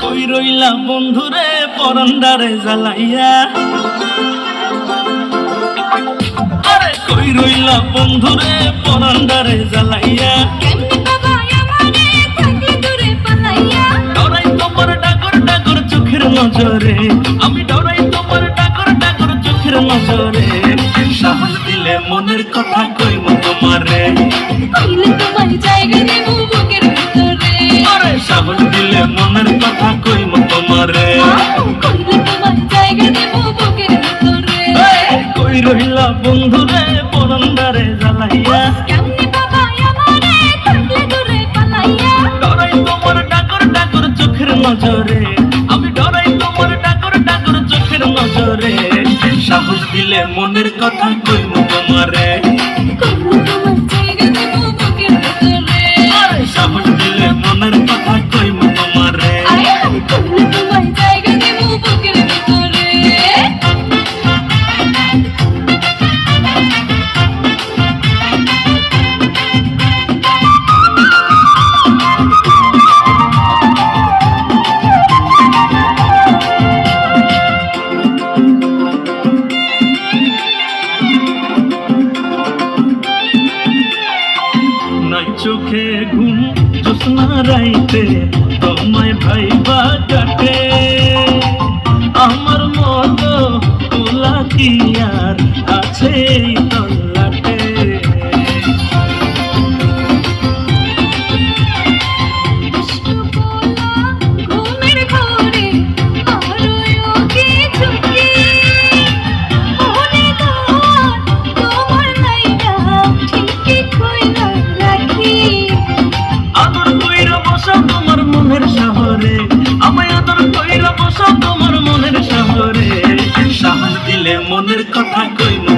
কই রইলা বন্ধুরে পরন্দারে জ্বালাইয়া। আরে, কই রইলা বন্ধুরে পরন্দারে জ্বালাইয়া। নজরে। আমি ডরাই তোমার ডাকর ডাকর চোখের নজরে। সাহস দিলে মনের কথা রইলা বন্ধুরে পরন্দারে জ্বালাইয়া। ডরাই তোমার ডাকর ডাকর চোখের নজরে। আমি ডরাই তোমার ডাকর ডাকর চোখের নজরে। সাহস দিলে মনের কথা কইব তোমারে। চোখে ঘুম জোৎস্না রাইতে মনের কথা কই